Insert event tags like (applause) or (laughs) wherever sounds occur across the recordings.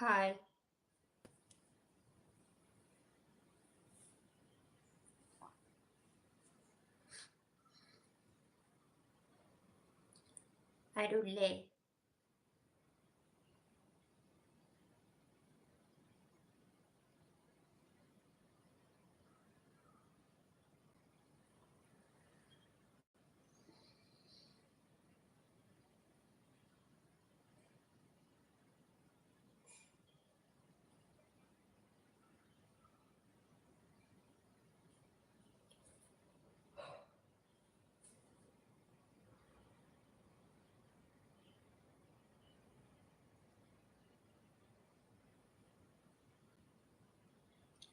Hi. I do lay.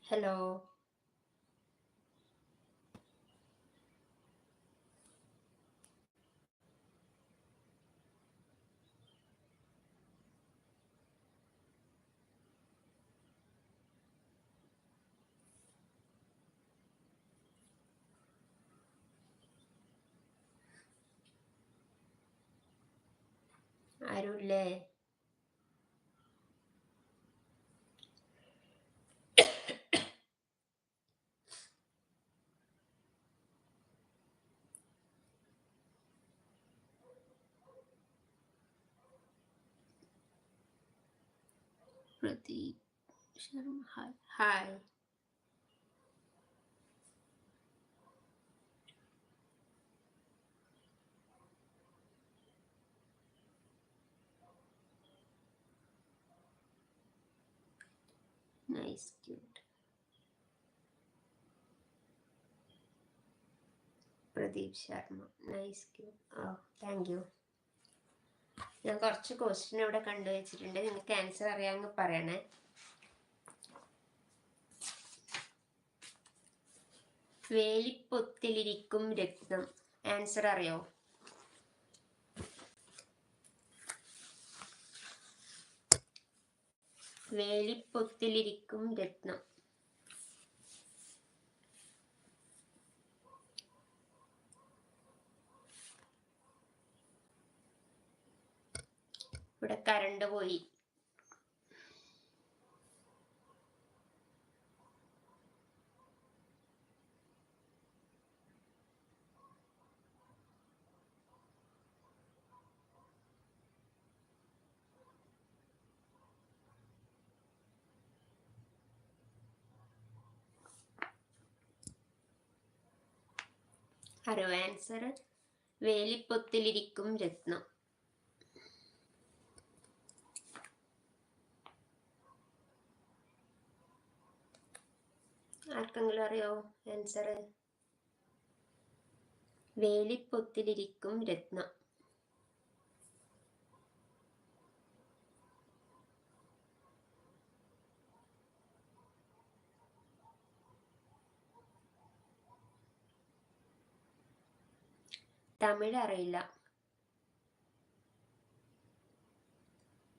Hi ആരുല്ലേ hello ആരുല്ലേ Pradeep Sharma. Hi. Hi. Nice, cute. Pradeep Sharma. Nice, cute. Oh, thank you. ഞാൻ കുറച്ച് question ഇവിടെ കണ്ടുവച്ചിട്ടുണ്ട്. നിങ്ങൾക്ക് answer അറിയാമെങ്കിൽ പറയണേ. വേലിപ്പൊത്തിലിരിക്കും രക്തം ആൻസർ അറിയോ? വേലിപ്പൊത്തിലിരിക്കും രത്നം. കറണ്ട് പോയി. അറിവ് ആൻസർ വേലിപ്പൊത്തിലിരിക്കും രത്നം. ആർക്കെങ്കിലും അറിയാവോ ആൻസർ വേലിപ്പൊത്തിലിരിക്കും രത്ന. തമിഴ് അറിയില്ല.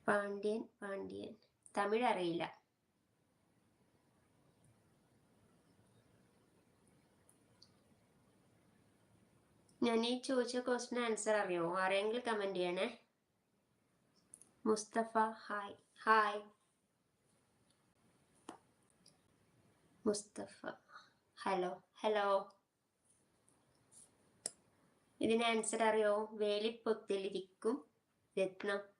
പാണ്ഡ്യൻ പാണ്ഡ്യൻ. തമിഴ് അറിയില്ല. ഞാൻ ഈ ചോദിച്ച ക്വസ്റ്റിന് ആൻസർ അറിയോ? ആരെങ്കിലും കമന്റ് ചെയ്യണേ? Mustafa hi. Hi. Mustafa. Hello hello. ഇതിന് ആൻസർ അറിയോ? വേലിപ്പൊത്തിലിരിക്കും രത്നം.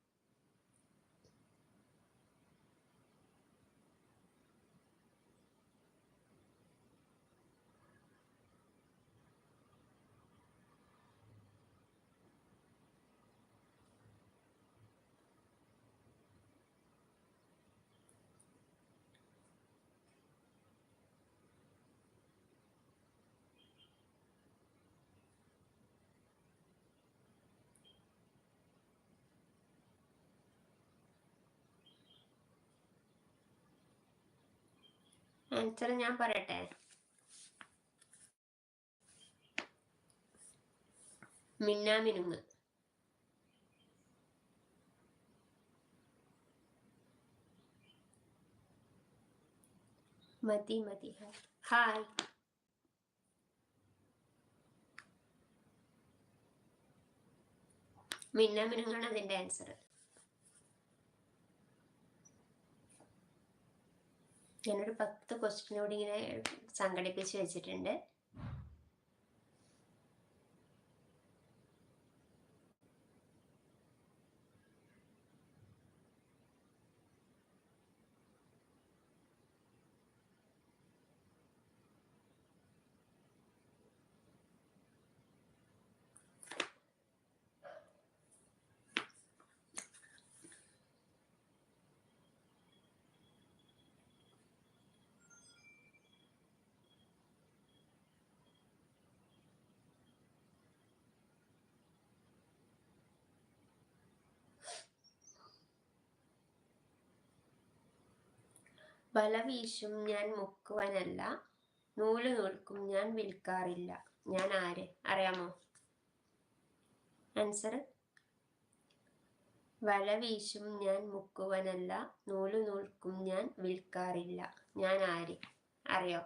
ആൻസർ ഞാൻ പറയട്ടെ? മിന്നാമിനുങ്ങ് മതി മതി. ഹായ്. മിന്നാമിനുങ്ങാണ് അതിന്റെ ആൻസർ ഞാനൊരു പത്ത് ക്വസ്റ്റ്യൻ കൂടി ഇങ്ങനെ സംഘടിപ്പിച്ച് വെച്ചിട്ടുണ്ട്. വല വീശും ഞാൻ മുക്കുവനല്ല നൂൽ നൂൽക്കും ഞാൻ വിൽക്കാറില്ല. ഞാൻ ആര്? അറിയാമോ? ആൻസർ വല വീശും ഞാൻ മുക്കുവനല്ല നൂൽ നൂൽക്കും ഞാൻ വിൽക്കാറില്ല. ഞാൻ ആര്? അറിയോ?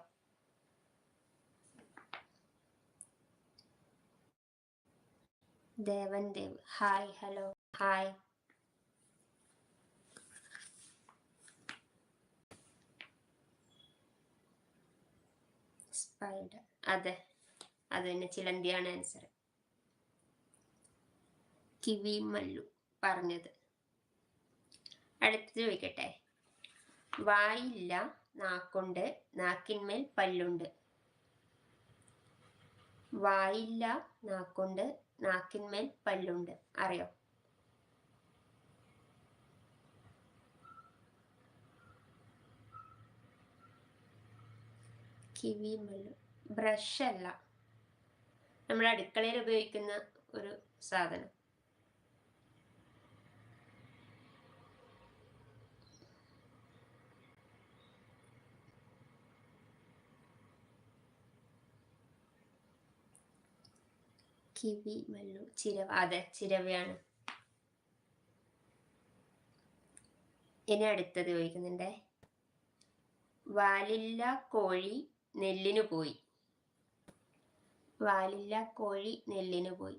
Devan Dev. Hi hello hi spider അതെ. അത് തന്നെ ചിലന്തിയാണ് ആൻസർ കിവി മല്ലു പറഞ്ഞത്. അടുത്തത് ചോദിക്കട്ടെ. വായില്ല നാക്കുണ്ട് നാക്കിന്മേൽ പല്ലുണ്ട്. വായില്ല നാക്കുണ്ട് നാക്കിന്മേൽ പല്ലുണ്ട്. അറിയോ? കിവി മല്ലു ബ്രഷ് അല്ല നമ്മൾ അടുക്കളയിൽ ഉപയോഗിക്കുന്ന ഒരു സാധനം. കിവി മല്ലു. ചിരവ. അതെ ചിരവയാണ്. ഇനി അടുത്തത് ചോദിക്കുന്നുണ്ടേ വാലില്ല കോഴി നെല്ലിനു പോയി. വാലില്ല കോഴി നെല്ലിനു പോയി.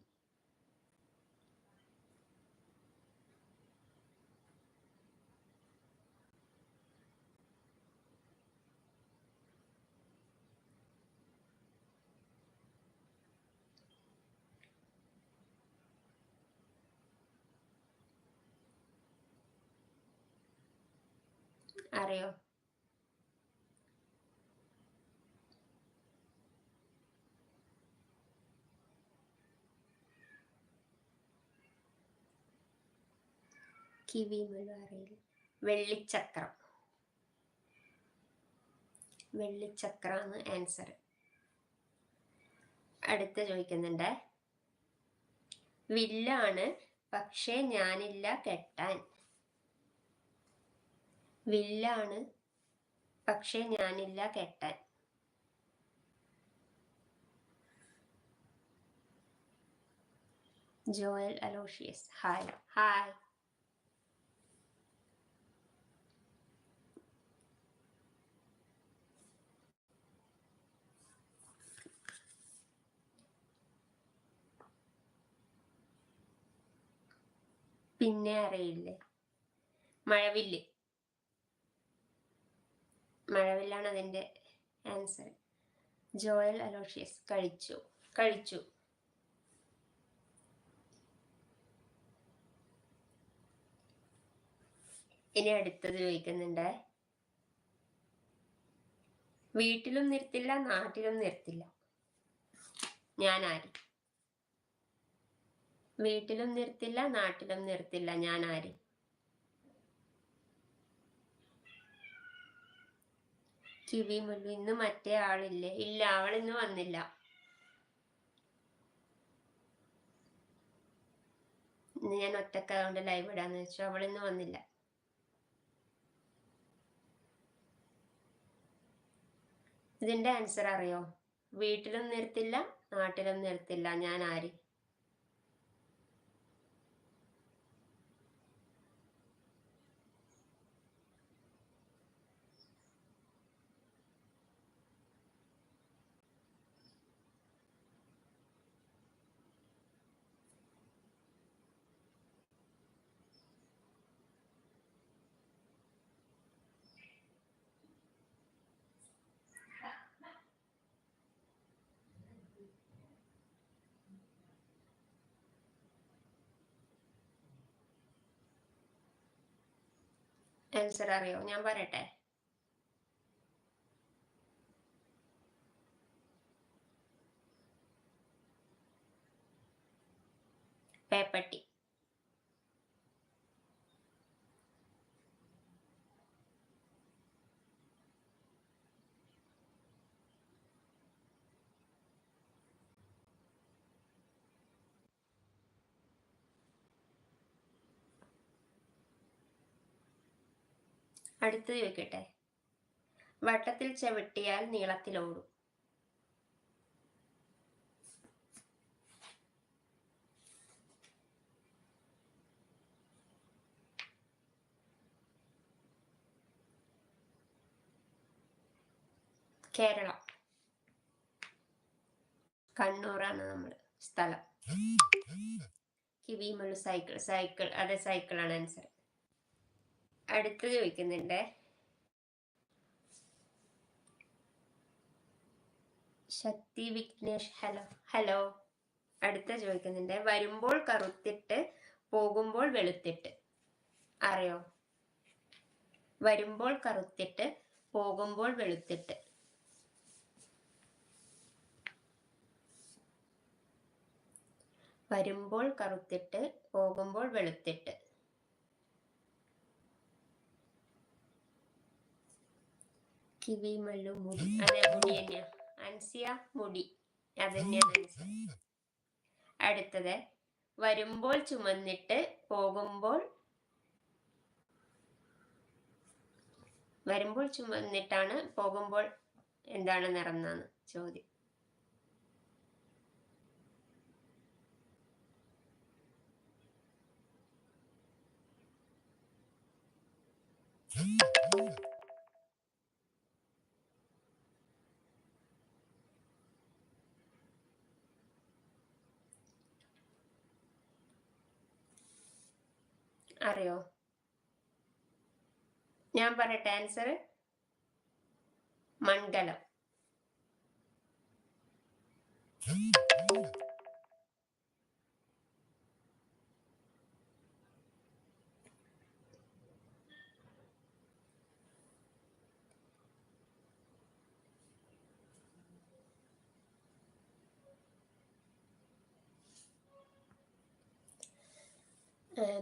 അറിയോ? കിവി അറിയില്ല വെള്ളിച്ചക്രം. വെള്ളിച്ചക്രം ആൻസർ അടുത്ത ചോദിക്കുന്നുണ്ട്. വില്ലാണ് പക്ഷേ ഞാനില്ല കെട്ടാൻ. വില്ലാണ് പക്ഷേ ഞാനില്ല കെട്ടാൻ. Joel Aloysius. ഹായ്. ഹായ്. പിന്നെ അറിയില്ലേ. മഴവില്ല്. മഴവില്ലാണ് അതിന്റെ ആൻസർ ജോയൽ അലോഷ്യസ് കഴിച്ചു. കഴിച്ചു. ഇനി അടുത്തത് ചോദിക്കുന്നുണ്ട്. വീട്ടിലും നിർത്തില്ല നാട്ടിലും നിർത്തില്ല. ഞാൻ ആര്? വീട്ടിലും നിർത്തില്ല നാട്ടിലും നിർത്തില്ല. ഞാൻ ആര് കിവി മുല്ലു ഇന്ന് മറ്റേ ആളില്ലേ? ഇല്ല അവൾ ഇന്ന് വന്നില്ല. ഇന്ന് ഞാൻ ഒറ്റക്കായതുകൊണ്ട് ലൈവ് ഇടാന്ന് വെച്ചു. അവൾ ഇന്ന് വന്നില്ല. ഇതിന്റെ ആൻസർ അറിയോ? വീട്ടിലും നിർത്തില്ല നാട്ടിലും നിർത്തില്ല. ഞാൻ ആര് ആൻസർ അറിയോ ഞാൻ പറയട്ടെ. പേപ്പട്ടി. അടുത്തത് വെക്കട്ടെ വട്ടത്തിൽ ചവിട്ടിയാൽ നീളത്തിലോടും കേരളം. കണ്ണൂറാണ് നമ്മൾ സ്ഥലം. കിവിമുള്ള സൈക്കിൾ. സൈക്കിൾ. അതെ സൈക്കിളാണ് ആൻസർ അടുത്തത് ചോദിക്കുന്നുണ്ട്. Shakti Vignesh hello hello. അടുത്ത ചോദിക്കുന്നുണ്ട്. വരുമ്പോൾ കറുത്തിട്ട് പോകുമ്പോൾ വെളുത്തിട്ട്. അറിയോ? വരുമ്പോൾ കറുത്തിട്ട് പോകുമ്പോൾ വെളുത്തിട്ട്. വരുമ്പോൾ കറുത്തിട്ട് പോകുമ്പോൾ വെളുത്തിട്ട്. കിവി മല്ലു മുടി. അതെ മുടി തന്നെയാ. അൻസിയ മുടി. അതന്നെയാണ് തന്നെയാണ് അടുത്തത്. വരുമ്പോൾ ചുമന്നിട്ട് പോകുമ്പോൾ വരുമ്പോൾ ചുമന്നിട്ടാണ് പോകുമ്പോൾ എന്താണ് നിറം എന്നാണ് ചോദ്യം. (laughs) അറിയോ? ഞാൻ പറയട്ടെ ആൻസർ മണ്ഡലം.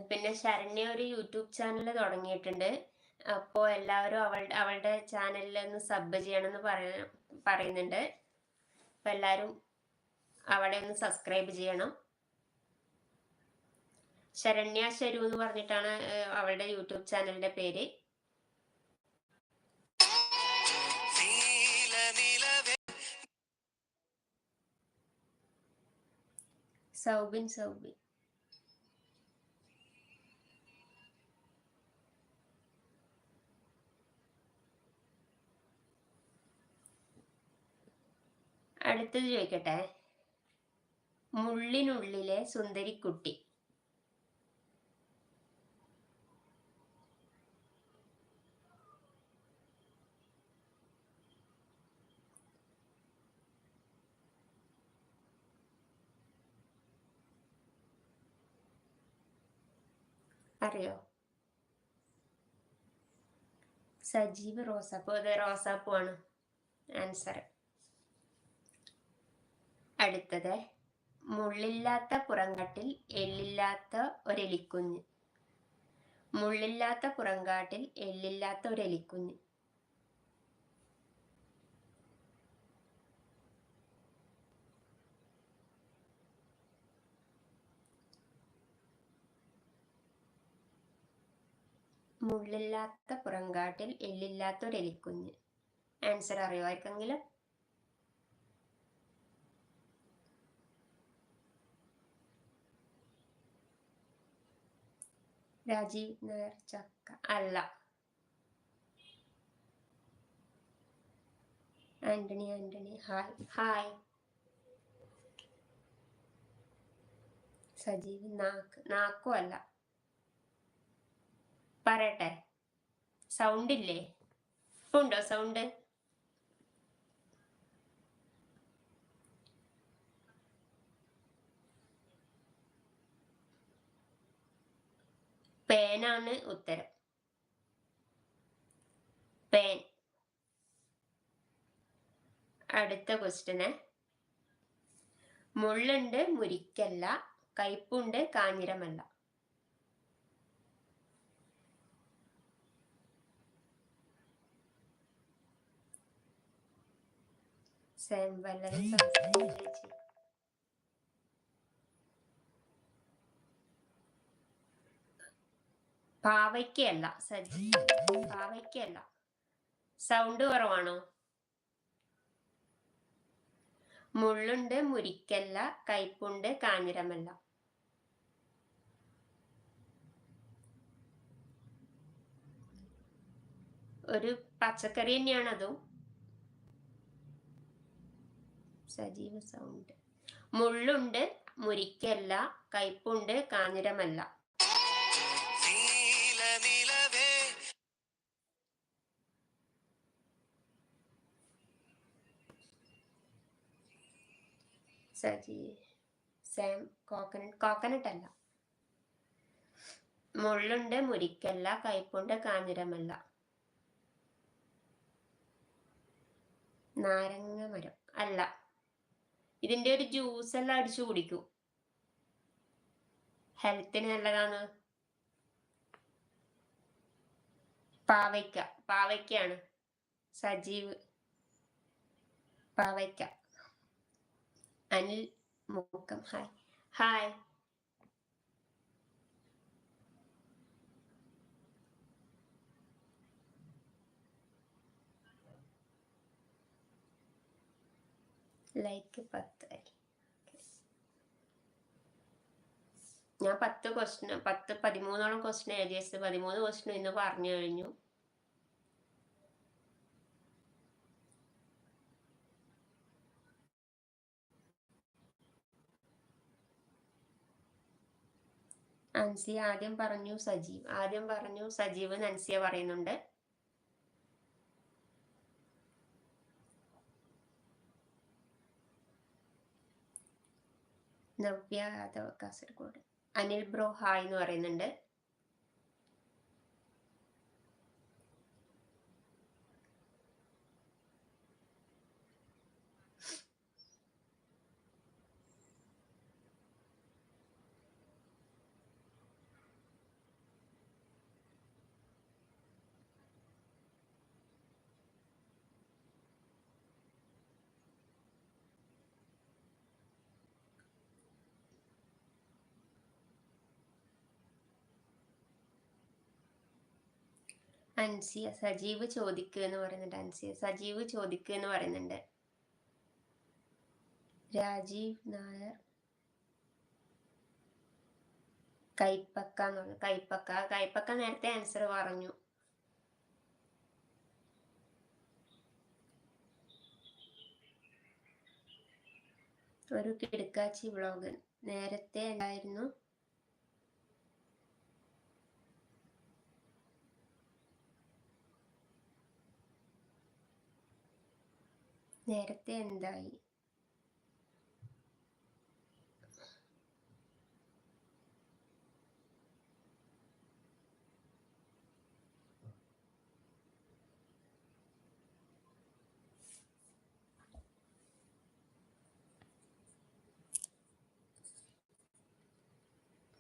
പിന്നെ ശരണ്യ ഒരു യൂട്യൂബ് ചാനൽ തുടങ്ങിയിട്ടുണ്ട്. അപ്പോൾ എല്ലാവരും അവളുടെ അവളുടെ ചാനലിൽ ഒന്ന് സബ് ചെയ്യണമെന്ന് പറയ പറയുന്നുണ്ട്. അപ്പോൾ എല്ലാവരും അവളെ ഒന്ന് സബ്സ്ക്രൈബ് ചെയ്യണം. ശരണ്യ ശരു എന്ന് പറഞ്ഞിട്ടാണ് അവളുടെ യൂട്യൂബ് ചാനലിന്റെ പേര്. സൗബിൻ സൗബിൻ. അടുത്തത് ചോദിക്കട്ടെ? മുള്ളിനുള്ളിലെ സുന്ദരിക്കുട്ടി. അറിയോ സജീവ് റോസാപ്പൂ. അതെ റോസാപ്പൂ ആണ് ആൻസർ അടുത്തത് മുള്ളില്ലാത്ത പുറങ്കാട്ടിൽ എല്ലില്ലാത്ത ഒരെലിക്കുഞ്ഞ്. മുള്ളില്ലാത്ത പുറങ്കാട്ടിൽ എല്ലില്ലാത്ത ഒരെലിക്കുഞ്ഞ്. മുള്ളില്ലാത്ത പുറങ്കാട്ടിൽ എല്ലില്ലാത്ത ഒരെലിക്കുഞ്ഞ്. ആൻസർ അറിയോ രാജീവ് നായർ ചക്ക അല്ല Antony Antony hi hi Sajeev നാക്ക് നാക്കും അല്ല. പറയട്ടെ. സൗണ്ട് ഇല്ലേ? ഉണ്ടോ സൗണ്ട് പേനാണ് ഉത്തരം. പേൻ. അടുത്ത ക്വസ്റ്റ്യന് മുള്ളുണ്ട് മുരിക്കല്ല. കയ്പുണ്ട് കാഞ്ഞിരമല്ല. സെൻ വല്ലതും സംസാരിക്ക് പാവയ്ക്കല്ല സജി പാവയ്ക്കല്ല സൗണ്ട് കുറവാണോ? മുള്ളുണ്ട് മുരിക്കല്ല കയ്പുണ്ട് കാഞ്ഞിരമല്ല. ഒരു പച്ചക്കറി തന്നെയാണ് അതും. സജീവ സൗണ്ട് മുള്ളുണ്ട് മുരിക്കല്ല കയ്പുണ്ട് കാഞ്ഞിരമല്ല. സജി സാം കോക്കനട്ട് കോക്കനട്ട് അല്ല. മുള്ളുണ്ട് മുരിക്കല്ല കയ്പുണ്ട് കാഞ്ഞിരമല്ല. നാരങ്ങ മരം അല്ല. ഇതിന്റെ ഒരു ജ്യൂസ് എല്ലാം അടിച്ചു കുടിക്കൂ. ഹെൽത്തിന് നല്ലതാണ്. പാവയ്ക്ക. പാവയ്ക്കാണ് സജീവ്. പാവയ്ക്ക. Anil Mookkam hi hi like പത്ത്. ആയി. ഞാൻ പത്ത് ക്വസ്റ്റ്യൻ പത്ത് പതിമൂന്നോളം ക്വസ്റ്റ്യൻ എഴുതി വെച്ചത് പതിമൂന്ന് ക്വസ്റ്റ്യൻ ഇന്ന് പറഞ്ഞു കഴിഞ്ഞു. അൻസിയ ആദ്യം പറഞ്ഞു സജീവ് ആദ്യം പറഞ്ഞു സജീവ് അൻസിയ പറയുന്നുണ്ട്. നവ്യ യാദവ് കാസർഗോഡ്. അനിൽ ബ്രോ ഹായ് എന്ന് പറയുന്നുണ്ട്. അൻസിയ സജീവ് ചോദിക്കുക എന്ന് പറയുന്നുണ്ട്. അൻസിയ സജീവ് ചോദിക്കുക എന്ന് പറയുന്നുണ്ട്. രാജീവ് നായർ. കൈപ്പക്ക കൈപ്പക്ക. കൈപ്പക്ക നേരത്തെ ആൻസർ പറഞ്ഞു. ഒരു കിടക്കാച്ചി വ്ളോഗ് നേരത്തെ ഉണ്ടായിരുന്നു നേരത്തെ എന്തായി